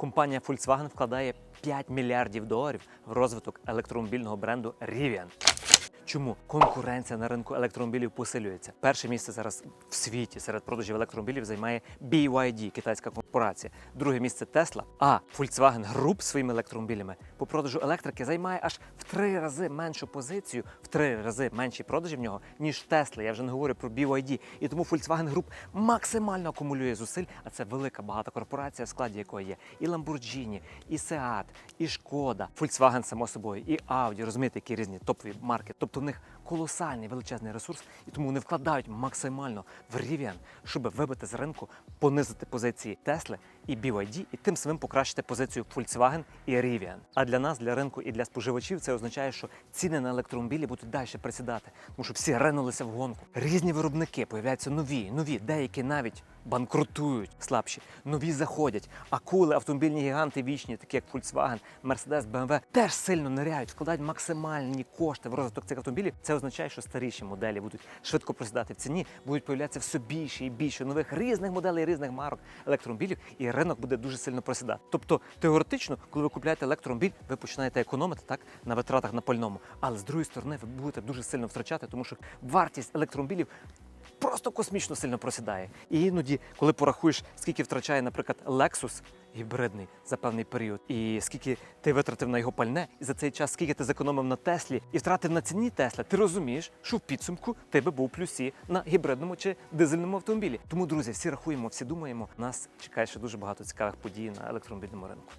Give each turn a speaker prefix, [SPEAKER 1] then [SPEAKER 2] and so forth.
[SPEAKER 1] компанія Volkswagen вкладає 5 мільярдів доларів в розвиток електромобільного бренду Rivian. Чому конкуренція на ринку електромобілів посилюється? Перше місце зараз в світі серед продажів електромобілів займає BYD, китайська корпорація. Друге місце Tesla. А Volkswagen Group своїми електромобілями по продажу електрики займає аж в три рази меншу позицію, в три рази менші продажі в нього, ніж Tesla. Я вже не говорю про BYD. І тому Volkswagen Group максимально акумулює зусиль, а це велика багата корпорація, в складі якої є і Lamborghini, і Seat, і Шкода, Volkswagen, само собою, і Audi, розумієте, які різні топові марки. Тобто в них колосальний величезний ресурс, і тому вони вкладають максимально в Rivian, щоб вибити з ринку, понизити позиції Tesla і BYD, і тим самим покращити позицію Volkswagen і Rivian. А для нас, для ринку і для споживачів, це означає, що ціни на електромобілі будуть далі присідати, тому що всі ринулися в гонку. Різні виробники появляються нові, нові, деякі навіть банкрутують слабші, нові заходять. Акули, автомобільні гіганти вічні, такі як Volkswagen, Mercedes, BMW, теж сильно ниряють, вкладають максимальні кошти в розвиток цих автомобілів. Це означає, що старіші моделі будуть швидко просідати в ціні, будуть появлятися все більше і більше нових різних моделей, різних марок електромобілів, і ринок буде дуже сильно просідати. Тобто, теоретично, коли ви купуєте електромобіль, ви починаєте економити так на витратах на пальному. Але з другої сторони, ви будете дуже сильно втрачати, тому що вартість електромобілів просто космічно сильно просідає. І іноді, коли порахуєш, скільки втрачає, наприклад, Lexus гібридний за певний період, і скільки ти витратив на його пальне, і за цей час скільки ти зекономив на Теслі і втратив на ціні Тесла, ти розумієш, що в підсумку ти би був плюсі на гібридному чи дизельному автомобілі. Тому, друзі, всі рахуємо, всі думаємо. Нас чекає ще дуже багато цікавих подій на електромобільному ринку.